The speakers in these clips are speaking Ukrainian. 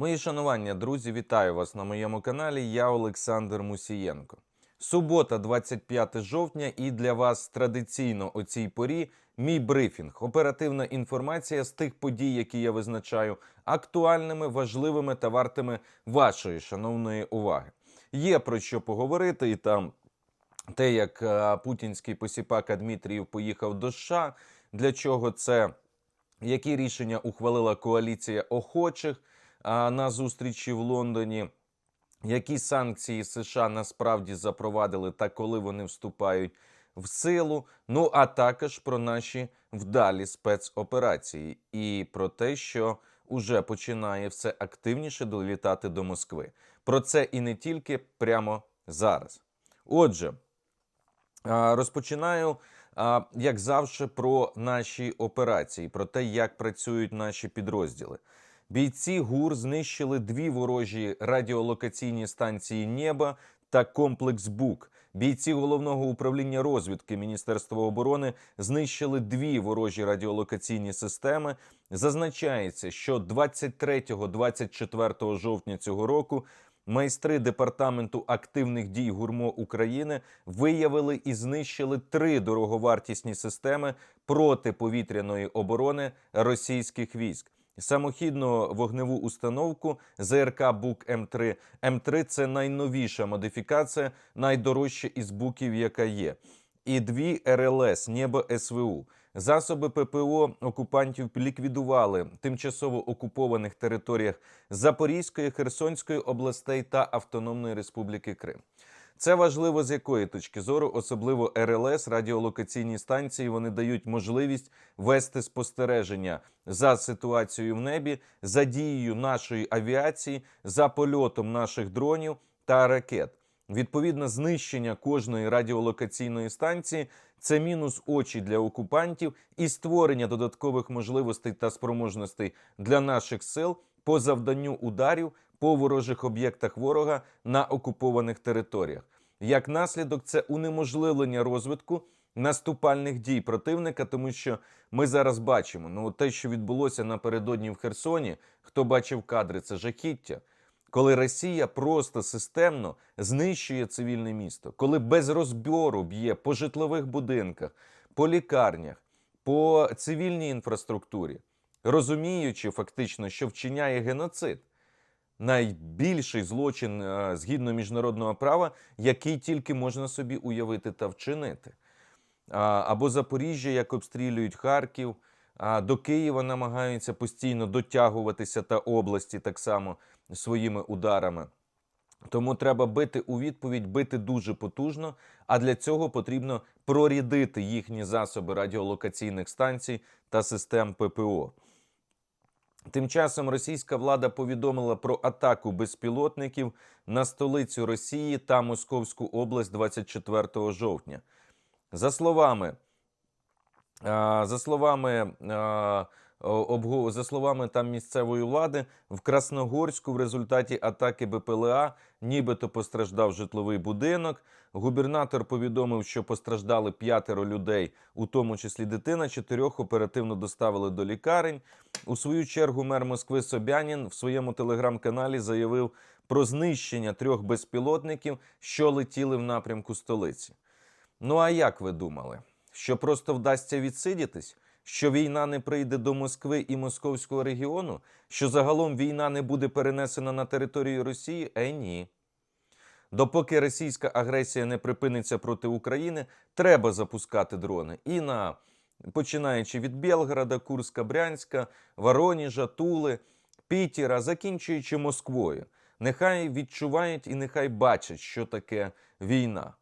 Мої шанування, друзі, вітаю вас на моєму каналі. Я Олександр Мусієнко. Субота, 25 жовтня, і для вас традиційно о цій порі мій брифінг. Оперативна інформація з тих подій, які я визначаю актуальними, важливими та вартими вашої шановної уваги. Є про що поговорити, і там те, як е, путінський посіпака Дмитрієв поїхав до США, для чого це, які рішення ухвалила коаліція охочих на зустрічі в Лондоні, які санкції США насправді запровадили та коли вони вступають в силу. Ну а також про наші вдалі спецоперації і про те, що уже починає все активніше долітати до Москви. Про це і не тільки прямо зараз. Отже, Розпочинаю, як завжди, про наші операції, про те, як працюють наші підрозділи. Бійці ГУР знищили дві ворожі радіолокаційні станції Неба та комплекс БУК. Бійці головного управління розвідки Міністерства оборони знищили дві ворожі радіолокаційні системи. Зазначається, що 23-24 жовтня цього року майстри департаменту активних дій ГУРМО України виявили і знищили три дороговартісні системи протиповітряної оборони російських військ. Самохідну вогневу установку ЗРК БУК М3. М3 – це найновіша модифікація, найдорожча із буків, яка є. І дві РЛС Небо СВУ. Засоби ППО окупантів ліквідували тимчасово окупованих територіях Запорізької, Херсонської областей та Автономної Республіки Крим. Це важливо з якої точки зору, особливо РЛС, радіолокаційні станції. Вони дають можливість вести спостереження за ситуацією в небі, за дією нашої авіації, за польотом наших дронів та ракет. Відповідно, знищення кожної радіолокаційної станції це мінус очі для окупантів і створення додаткових можливостей та спроможностей для наших сил по завданню ударів по ворожих об'єктах ворога на окупованих територіях. Як наслідок, це унеможливлення розвитку наступальних дій противника, тому що ми зараз бачимо ну те, що відбулося напередодні в Херсоні. Хто бачив кадри, це жахіття. Коли Росія просто системно знищує цивільне місто, коли без розбору б'є по житлових будинках, по лікарнях, по цивільній інфраструктурі, розуміючи фактично, що вчиняє геноцид, найбільший злочин е, згідно міжнародного права, який тільки можна собі уявити та вчинити. Або Запоріжжя, як обстрілюють Харків, до Києва намагаються постійно дотягуватися та області так само своїми ударами. Тому треба бити у відповідь, бити дуже потужно. А для цього потрібно прорідити їхні засоби радіолокаційних станцій та систем ППО. Тим часом російська влада повідомила про атаку безпілотників на столицю Росії та Московську область 24 жовтня. За словами, за словами, за словами там місцевої влади, в Красногорську в результаті атаки БПЛА нібито постраждав житловий будинок. Губернатор повідомив, що постраждали п'ятеро людей, у тому числі дитина. Чотирьох оперативно доставили до лікарень. У свою чергу мер Москви Собянін в своєму телеграм-каналі заявив про знищення трьох безпілотників, що летіли в напрямку столиці. Ну а як ви думали? Що просто вдасться відсидітись? Що війна не прийде до Москви і московського регіону? Що загалом війна не буде перенесена на територію Росії? Е, ні. Допоки російська агресія не припиниться проти України, треба запускати дрони і на починаючи від Белгорода, Курська, Брянська, Вороніжа, Тули, Пітера, закінчуючи Москвою. Нехай відчувають і нехай бачать, що таке війна.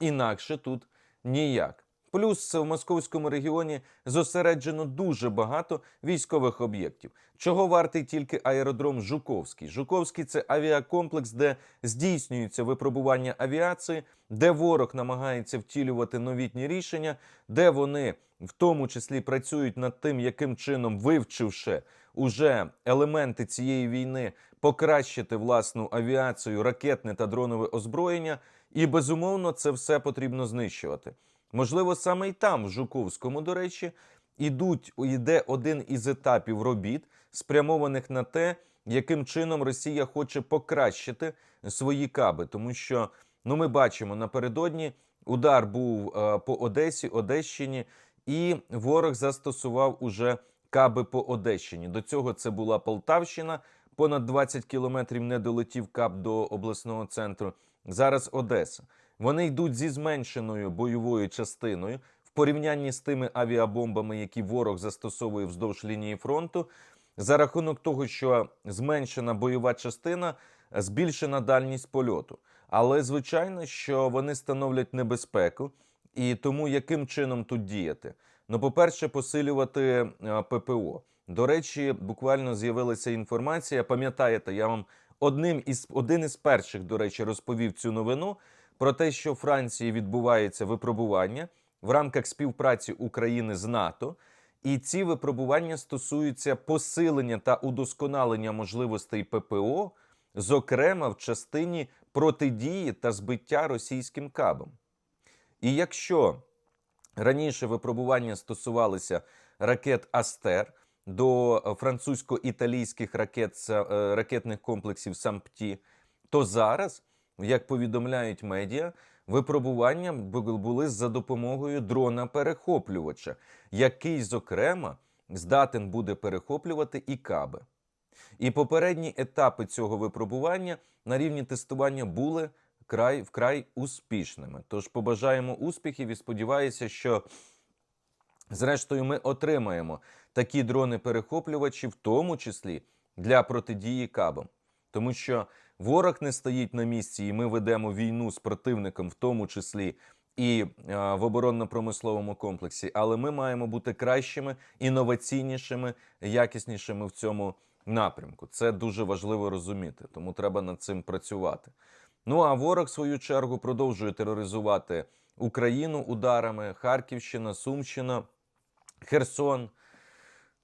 Інакше тут ніяк. Плюс в московському регіоні зосереджено дуже багато військових об'єктів. Чого вартий тільки аеродром Жуковський? Жуковський це авіакомплекс, де здійснюється випробування авіації, де ворог намагається втілювати новітні рішення, де вони в тому числі працюють над тим, яким чином, вивчивши уже елементи цієї війни, покращити власну авіацію, ракетне та дронове озброєння. І безумовно це все потрібно знищувати. Можливо, саме й там, в Жуковському, до речі, ідуть, іде один із етапів робіт, спрямованих на те, яким чином Росія хоче покращити свої каби, тому що ну ми бачимо напередодні удар був е, по Одесі, Одещині, і ворог застосував уже каби по Одещині. До цього це була Полтавщина. Понад 20 кілометрів не долетів кап до обласного центру. Зараз Одеса. Вони йдуть зі зменшеною бойовою частиною в порівнянні з тими авіабомбами, які ворог застосовує вздовж лінії фронту. За рахунок того, що зменшена бойова частина, збільшена дальність польоту. Але звичайно, що вони становлять небезпеку, і тому яким чином тут діяти? Ну, по-перше, посилювати е, ППО. До речі, буквально з'явилася інформація. Пам'ятаєте, я вам одним із один із перших, до речі, розповів цю новину про те, що в Франції відбувається випробування в рамках співпраці України з НАТО. І ці випробування стосуються посилення та удосконалення можливостей ППО, зокрема в частині протидії та збиття російським кабам. І якщо раніше випробування стосувалися ракет Астер до французько-італійських ракет, е, ракетних комплексів Сампті, то зараз, як повідомляють медіа, випробування були за допомогою дрона-перехоплювача, який, зокрема, здатен буде перехоплювати і каби. І попередні етапи цього випробування на рівні тестування були край вкрай успішними. Тож побажаємо успіхів і сподіваюся, що зрештою ми отримаємо такі дрони-перехоплювачі, в тому числі для протидії кабам. Тому що ворог не стоїть на місці, і ми ведемо війну з противником, в тому числі і е, в оборонно-промисловому комплексі. Але ми маємо бути кращими, інноваційнішими, якіснішими в цьому напрямку. Це дуже важливо розуміти, тому треба над цим працювати. Ну а ворог, в свою чергу, продовжує тероризувати Україну ударами. Харківщина, Сумщина, Херсон.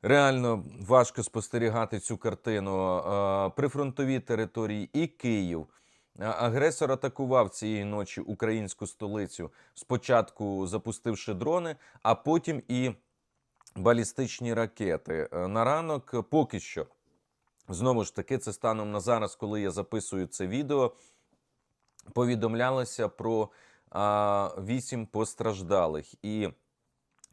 Реально важко спостерігати цю картину. Е, Прифронтові території і Київ. Агресор атакував цієї ночі українську столицю, спочатку запустивши дрони, а потім і балістичні ракети. Е, На ранок поки що. Знову ж таки, це станом на зараз, коли я записую це відео, повідомлялося про а, 8 постраждалих. І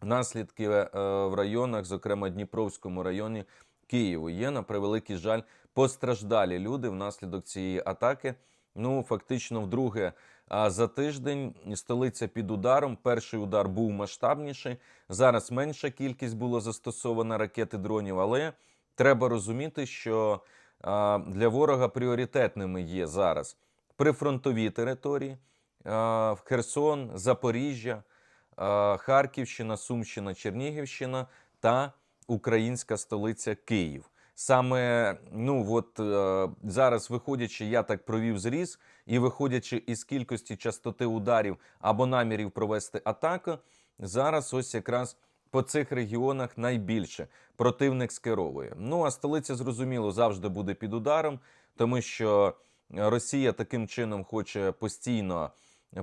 наслідки е, в районах, зокрема Дніпровському районі Києву, є на превеликий жаль постраждалі люди внаслідок цієї атаки. Ну, фактично, вдруге за тиждень столиця під ударом. Перший удар був масштабніший. Зараз менша кількість було застосовано ракети дронів, але треба розуміти, що для ворога пріоритетними є зараз прифронтові території, в Херсон, Запоріжжя, Харківщина, Сумщина, Чернігівщина та українська столиця Київ. Саме ну от е, зараз, виходячи, я так провів зріз, і виходячи із кількості частоти ударів або намірів провести атаку, зараз ось якраз по цих регіонах найбільше противник скеровує. Ну а столиця, зрозуміло, завжди буде під ударом, тому що Росія таким чином хоче постійно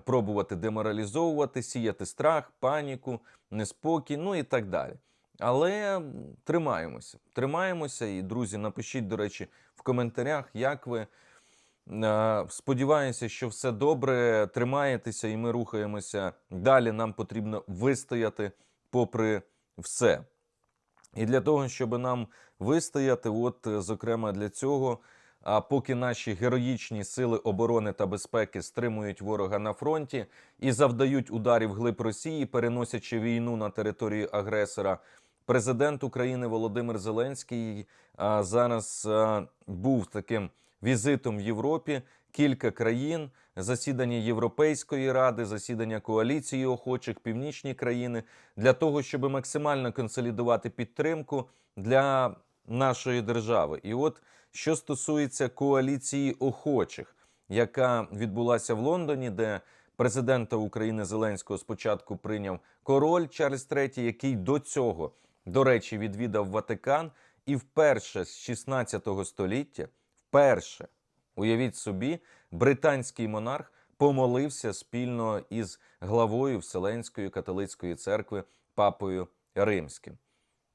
пробувати деморалізовувати, сіяти страх, паніку, неспокій, ну і так далі. Але тримаємося. Тримаємося. І, друзі, напишіть, до речі, в коментарях, як ви. Е, Сподіваюся, що все добре. Тримаєтеся, і ми рухаємося далі. Нам потрібно вистояти попри все. І для того, щоб нам вистояти, от, зокрема, для цього, а поки наші героїчні сили оборони та безпеки стримують ворога на фронті і завдають ударів глиб Росії, переносячи війну на територію агресора, президент України Володимир Зеленський а, зараз а, був таким візитом в Європі. Кілька країн, засідання Європейської ради, засідання коаліції охочих, північні країни для того, щоб максимально консолідувати підтримку для нашої держави. І от що стосується коаліції охочих, яка відбулася в Лондоні, де президента України Зеленського спочатку прийняв король Чарльз III, який до цього, до речі, відвідав Ватикан, і вперше з 16 століття, вперше, уявіть собі, британський монарх помолився спільно із главою Вселенської католицької церкви папою Римським.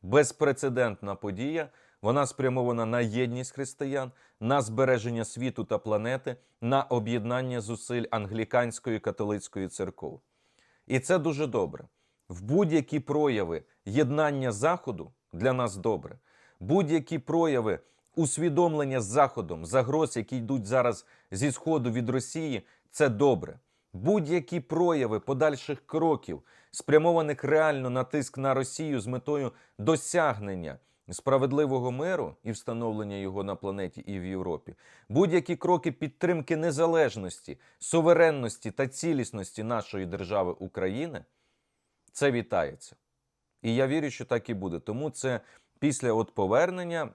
Безпрецедентна подія. Вона спрямована на єдність християн, на збереження світу та планети, на об'єднання зусиль англіканської католицької церков. І це дуже добре. В будь-які прояви єднання Заходу для нас добре. Будь-які прояви усвідомлення з Заходом, загроз, які йдуть зараз зі Сходу від Росії, це добре. Будь-які прояви подальших кроків, спрямованих реально на тиск на Росію з метою досягнення справедливого миру і встановлення його на планеті і в Європі, будь-які кроки підтримки незалежності, суверенності та цілісності нашої держави України, це вітається. І я вірю, що так і буде. Тому це після от повернення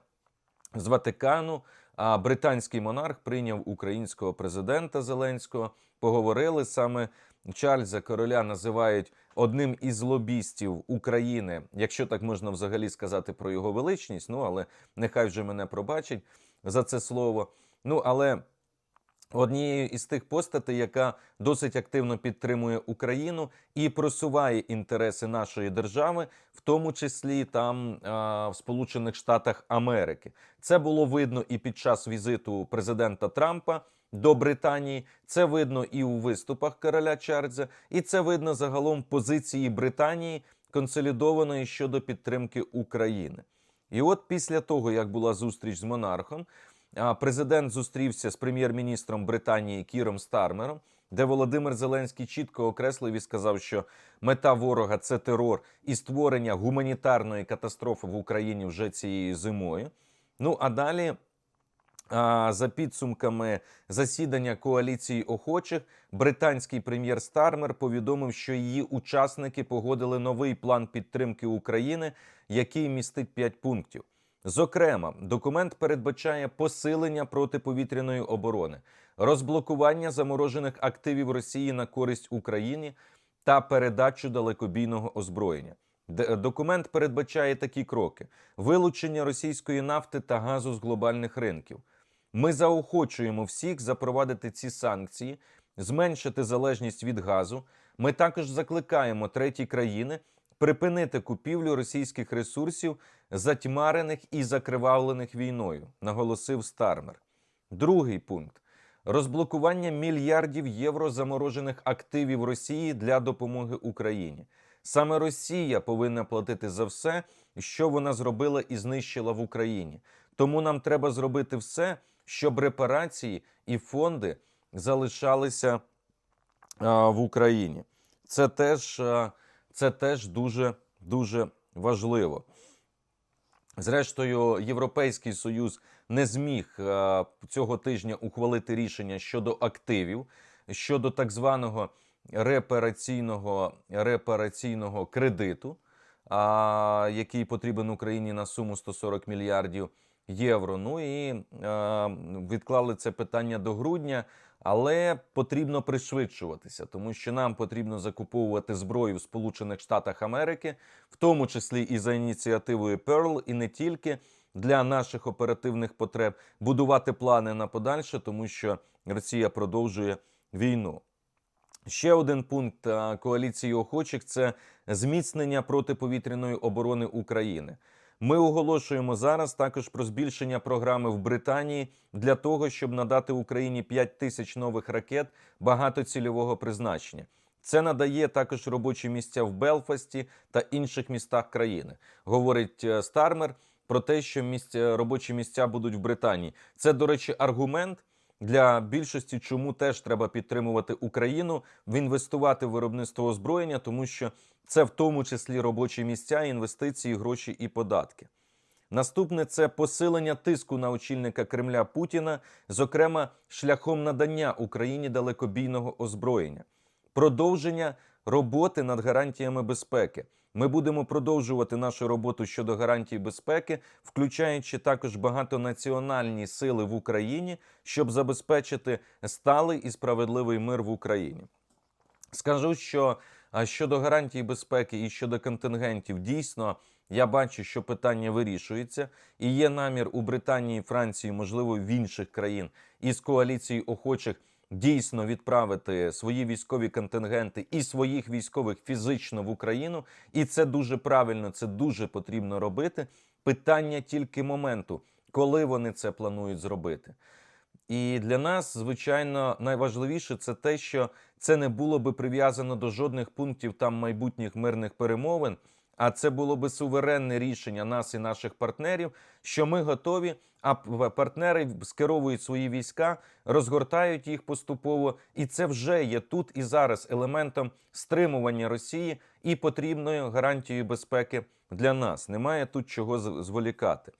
з Ватикану а британський монарх прийняв українського президента Зеленського. Поговорили саме Чарльза Короля називають одним із лобістів України, якщо так можна взагалі сказати про його величність. Ну але нехай вже мене пробачить за це слово. Ну але однією із тих постатей, яка досить активно підтримує Україну і просуває інтереси нашої держави, в тому числі там а, в Сполучених Штатах Америки. Це було видно і під час візиту президента Трампа. До Британії це видно і у виступах короля Чарльза, і це видно загалом позиції Британії консолідованої щодо підтримки України. І от після того, як була зустріч з монархом, президент зустрівся з прем'єр-міністром Британії Кіром Стармером, де Володимир Зеленський чітко окреслив і сказав, що мета ворога це терор і створення гуманітарної катастрофи в Україні вже цією зимою. Ну а далі. За підсумками засідання коаліції охочих, британський прем'єр Стармер повідомив, що її учасники погодили новий план підтримки України, який містить 5 пунктів. Зокрема, документ передбачає посилення протиповітряної оборони, розблокування заморожених активів Росії на користь Україні та передачу далекобійного озброєння. Документ передбачає такі кроки: вилучення російської нафти та газу з глобальних ринків. Ми заохочуємо всіх запровадити ці санкції, зменшити залежність від газу. Ми також закликаємо треті країни припинити купівлю російських ресурсів, затьмарених і закривавлених війною, наголосив Стармер. Другий пункт розблокування мільярдів євро заморожених активів Росії для допомоги Україні. Саме Росія повинна платити за все, що вона зробила і знищила в Україні. Тому нам треба зробити все, щоб репарації і фонди залишалися в Україні. Це теж, це теж дуже дуже важливо. Зрештою, Європейський Союз не зміг цього тижня ухвалити рішення щодо активів, щодо так званого репараційного, репараційного кредиту, який потрібен Україні на суму 140 мільярдів євро. Ну і е, відклали це питання до грудня. Але потрібно пришвидшуватися, тому що нам потрібно закуповувати зброю в Сполучених Штатах Америки, в тому числі і за ініціативою Pearl, і не тільки для наших оперативних потреб, будувати плани на подальше, тому що Росія продовжує війну. Ще один пункт коаліції охочих це зміцнення протиповітряної оборони України. Ми оголошуємо зараз також про збільшення програми в Британії для того, щоб надати Україні 5 тисяч нових ракет багатоцільового призначення. Це надає також робочі місця в Белфасті та інших містах країни. Говорить е, Стармер про те, що місця робочі місця будуть в Британії. Це, до речі, аргумент для більшості, чому теж треба підтримувати Україну інвестувати в виробництво озброєння, тому що це в тому числі робочі місця, інвестиції, гроші і податки. Наступне це посилення тиску на очільника Кремля Путіна, зокрема шляхом надання Україні далекобійного озброєння, продовження роботи над гарантіями безпеки. Ми будемо продовжувати нашу роботу щодо гарантій безпеки, включаючи також багатонаціональні сили в Україні, щоб забезпечити сталий і справедливий мир в Україні. Скажу, що щодо гарантій безпеки і щодо контингентів, дійсно я бачу, що питання вирішується, і є намір у Британії, Франції, можливо, в інших країн із коаліції охочих дійсно відправити свої військові контингенти і своїх військових фізично в Україну, і це дуже правильно, це дуже потрібно робити. Питання тільки моменту, коли вони це планують зробити. І для нас, звичайно, найважливіше це те, що це не було би прив'язано до жодних пунктів там майбутніх мирних перемовин. А це було би суверенне рішення нас і наших партнерів, що ми готові. А партнери скеровують свої війська, розгортають їх поступово, і це вже є тут і зараз елементом стримування Росії і потрібною гарантією безпеки для нас. Немає тут чого зволікати.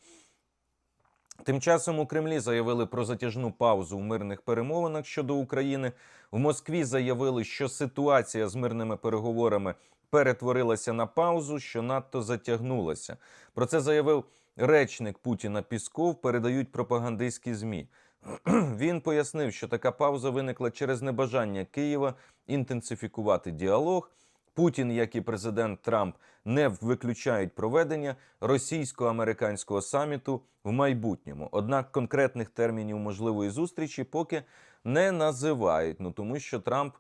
Тим часом у Кремлі заявили про затяжну паузу в мирних перемовинах щодо України. В Москві заявили, що ситуація з мирними переговорами перетворилася на паузу, що надто затягнулася. Про це заявив речник Путіна Пісков. Передають пропагандистські змі. Він пояснив, що така пауза виникла через небажання Києва інтенсифікувати діалог. Путін, як і президент Трамп, не виключають проведення російсько-американського саміту в майбутньому. Однак конкретних термінів можливої зустрічі поки не називають. Ну тому що Трамп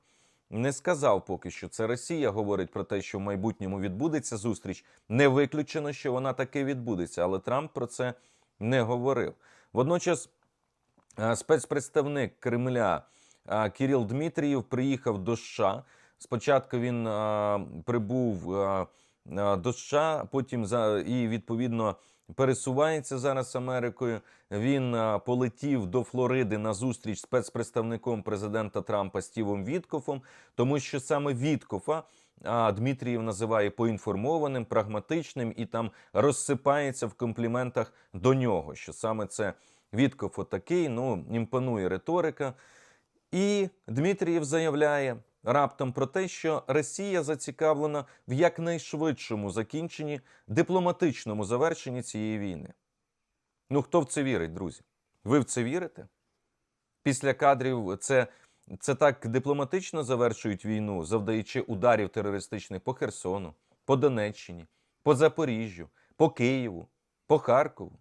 не сказав поки що. Це Росія говорить про те, що в майбутньому відбудеться зустріч. Не виключено, що вона таки відбудеться, але Трамп про це не говорив. Водночас е, спецпредставник Кремля е, Кирил Дмитрієв приїхав до США. Спочатку він е, прибув до США, потім і відповідно пересувається зараз Америкою. Він полетів до Флориди на зустріч з спецпредставником президента Трампа Стівом Віткофом, тому що саме Віткофа а, Дмитрієв називає поінформованим, прагматичним і там розсипається в компліментах до нього. Що саме це Віткоф отакий, ну імпонує риторика. І Дмитрієв заявляє раптом про те, що Росія зацікавлена в якнайшвидшому закінченні дипломатичному завершенні цієї війни. Ну хто в це вірить, друзі? Ви в це вірите? Після кадрів це, це так дипломатично завершують війну, завдаючи ударів терористичних по Херсону, по Донеччині, по Запоріжжю, по Києву, по Харкову.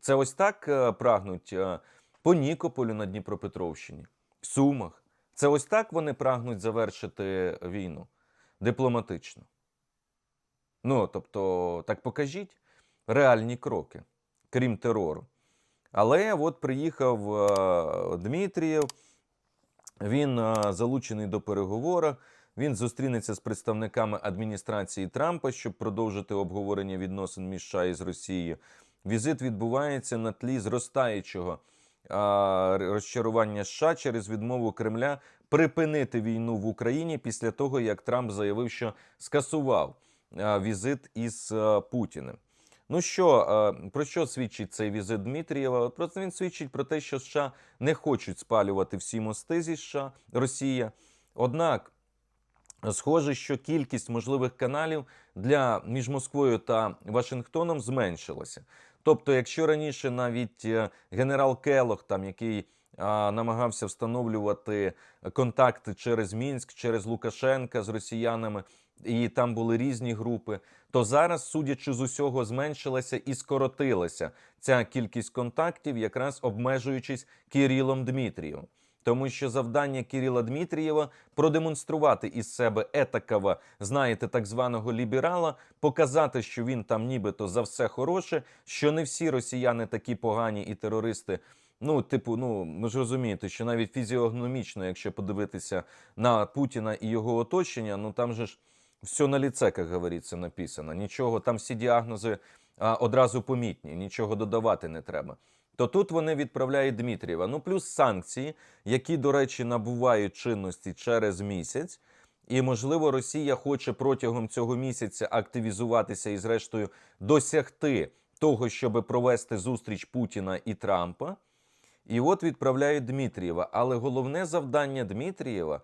Це ось так е, прагнуть е, по Нікополю на Дніпропетровщині, в Сумах. Це ось так вони прагнуть завершити війну дипломатично. Ну, тобто, так покажіть реальні кроки, крім терору. Але от приїхав е, Дмитрієв, він е, залучений до переговорів. Він зустрінеться з представниками адміністрації Трампа, щоб продовжити обговорення відносин між США і з Росією. Візит відбувається на тлі зростаючого розчарування США через відмову Кремля припинити війну в Україні після того, як Трамп заявив, що скасував візит із Путіним. Ну що, про що свідчить цей візит Дмитрієва? Просто він свідчить про те, що США не хочуть спалювати всі мости зі США, Росія. Однак Схоже, що кількість можливих каналів для між Москвою та Вашингтоном зменшилася. Тобто, якщо раніше навіть е, генерал Келох, там який а, намагався встановлювати контакти через Мінськ, через Лукашенка з росіянами, і там були різні групи, то зараз, судячи з усього, зменшилася і скоротилася ця кількість контактів, якраз обмежуючись Кирилом Дмитрієвим. Тому що завдання Кирила Дмитрієва продемонструвати із себе етакого, знаєте, так званого ліберала, показати, що він там нібито за все хороше, що не всі росіяни такі погані і терористи. Ну, типу, ну ви ж розумієте, що навіть фізіогномічно, якщо подивитися на Путіна і його оточення, ну там же ж все на ліце, як говориться, написано. Нічого, там всі діагнози а, одразу помітні, нічого додавати не треба то тут вони відправляють Дмитрієва. Ну плюс санкції, які, до речі, набувають чинності через місяць. І, можливо, Росія хоче протягом цього місяця активізуватися і, зрештою, досягти того, щоб провести зустріч Путіна і Трампа. І от відправляють Дмитрієва. Але головне завдання Дмитрієва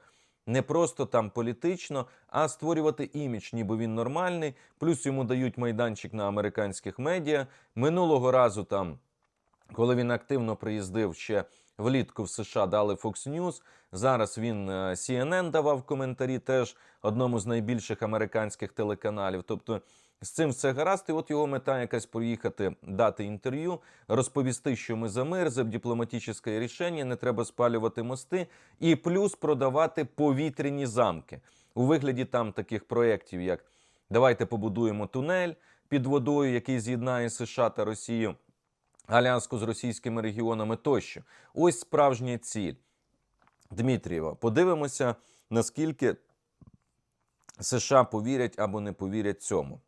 не просто там політично, а створювати імідж, ніби він нормальний. Плюс йому дають майданчик на американських медіа. Минулого разу там коли він активно приїздив ще влітку в США, дали Fox News. Зараз він е, CNN давав коментарі, теж одному з найбільших американських телеканалів. Тобто З цим все гаразд, і от його мета якась поїхати дати інтерв'ю, розповісти, що ми за мир, за дипломатичне рішення, не треба спалювати мости, і плюс продавати повітряні замки у вигляді там таких проєктів, як давайте побудуємо тунель під водою, який з'єднає США та Росію, Аляску з російськими регіонами тощо. Ось справжня ціль. Дмитрієва, подивимося, наскільки США повірять або не повірять цьому.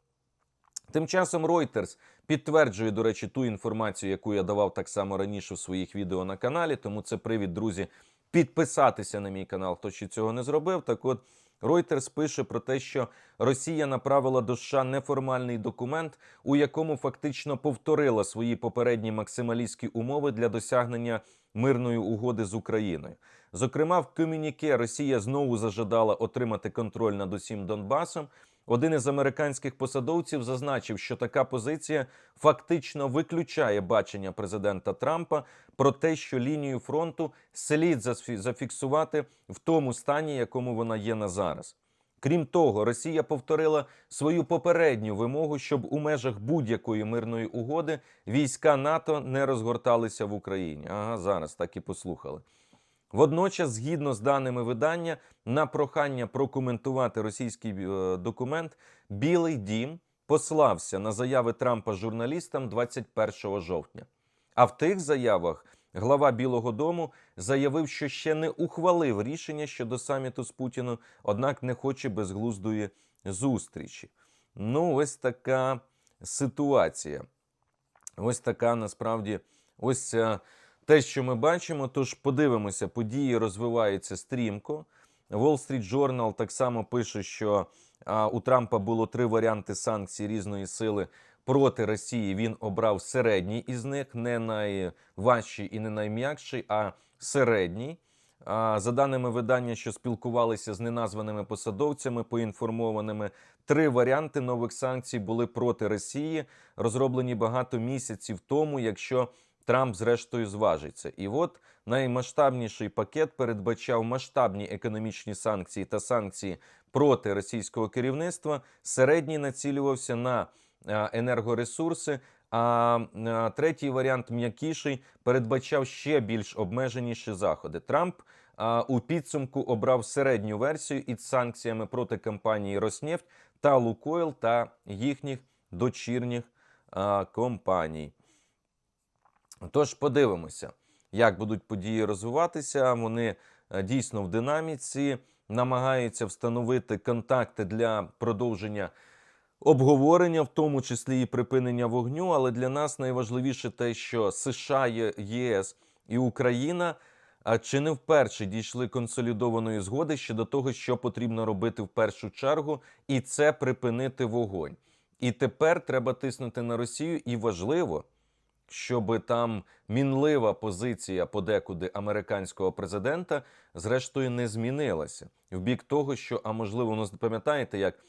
Тим часом Reuters підтверджує, до речі, ту інформацію, яку я давав так само раніше в своїх відео на каналі. Тому це привід, друзі, підписатися на мій канал, хто ще цього не зробив. Так от Reuters пише про те, що Росія направила до США неформальний документ, у якому фактично повторила свої попередні максималістські умови для досягнення мирної угоди з Україною. Зокрема, в комюніке Росія знову зажадала отримати контроль над усім Донбасом. Один із американських посадовців зазначив, що така позиція фактично виключає бачення президента Трампа про те, що лінію фронту слід зафіксувати в тому стані, якому вона є на зараз. Крім того, Росія повторила свою попередню вимогу, щоб у межах будь-якої мирної угоди війська НАТО не розгорталися в Україні. Ага, зараз так і послухали. Водночас, згідно з даними видання, на прохання прокоментувати російський е, документ, Білий Дім послався на заяви Трампа журналістам 21 жовтня. А в тих заявах глава Білого Дому заявив, що ще не ухвалив рішення щодо саміту з Путіним, однак не хоче безглуздої зустрічі. Ну, ось така ситуація. Ось така насправді ось те, що ми бачимо. Тож подивимося, події розвиваються стрімко. Wall Street Journal так само пише, що а, у Трампа було три варіанти санкцій різної сили проти Росії. Він обрав середній із них, не найважчий і не найм'якший, а середній. А, За даними видання, що спілкувалися з неназваними посадовцями, поінформованими, три варіанти нових санкцій були проти Росії, розроблені багато місяців тому, якщо Трамп зрештою зважиться. І от наймасштабніший пакет передбачав масштабні економічні санкції та санкції проти російського керівництва. Середній націлювався на е, енергоресурси. А е, третій варіант м'якіший передбачав ще більш обмеженіші заходи. Трамп а, у підсумку обрав середню версію із санкціями проти компанії Роснефть та Лукойл та їхніх дочірніх компаній. Тож подивимося, як будуть події розвиватися. Вони е, дійсно в динаміці намагаються встановити контакти для продовження обговорення, в тому числі і припинення вогню. Але для нас найважливіше те, що США, ЄС і Україна чи не вперше дійшли консолідованої згоди щодо того, що потрібно робити в першу чергу, і це припинити вогонь. І тепер треба тиснути на Росію, і важливо, щоб там мінлива позиція подекуди американського президента зрештою не змінилася в бік того, що а можливо, ну пам'ятаєте, як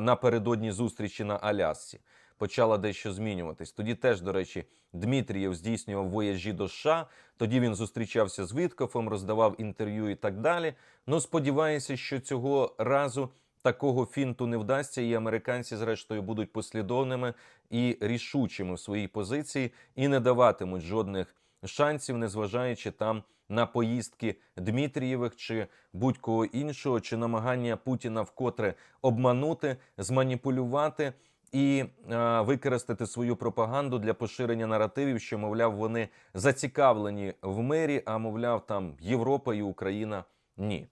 напередодні зустрічі на Алясці почала дещо змінюватись. Тоді теж, до речі, Дмитрієв здійснював вояжі до США. Тоді він зустрічався з Віткофом, роздавав інтерв'ю і так далі. Ну, сподіваюся, що цього разу такого фінту не вдасться, і американці, зрештою, будуть послідовними і рішучими в своїй позиції і не даватимуть жодних шансів, незважаючи там на поїздки Дмитрієвих чи будь-кого іншого, чи намагання Путіна вкотре обманути, зманіпулювати і е, використати свою пропаганду для поширення наративів, що мовляв вони зацікавлені в мирі, а мовляв, там Європа і Україна ні.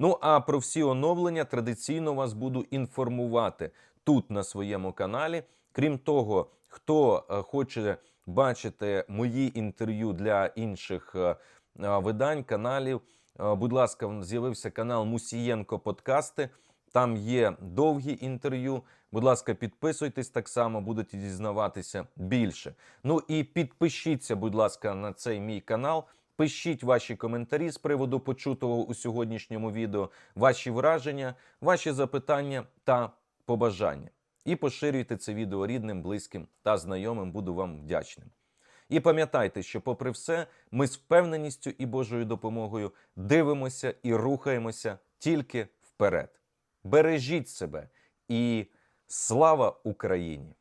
Ну а про всі оновлення традиційно вас буду інформувати тут на своєму каналі. Крім того, хто е, хоче бачити мої інтерв'ю для інших е, е, видань, каналів, будь ласка, з'явився канал Мусієнко Подкасти. Там є довгі інтерв'ю. Будь ласка, підписуйтесь так само, будете дізнаватися більше. Ну і підпишіться, будь ласка, на цей мій канал. Пишіть ваші коментарі з приводу почутого у сьогоднішньому відео, ваші враження, ваші запитання та побажання. І поширюйте це відео рідним, близьким та знайомим. Буду вам вдячним. І пам'ятайте, що, попри все, ми з впевненістю і Божою допомогою дивимося і рухаємося тільки вперед. Бережіть себе і Слава Україні!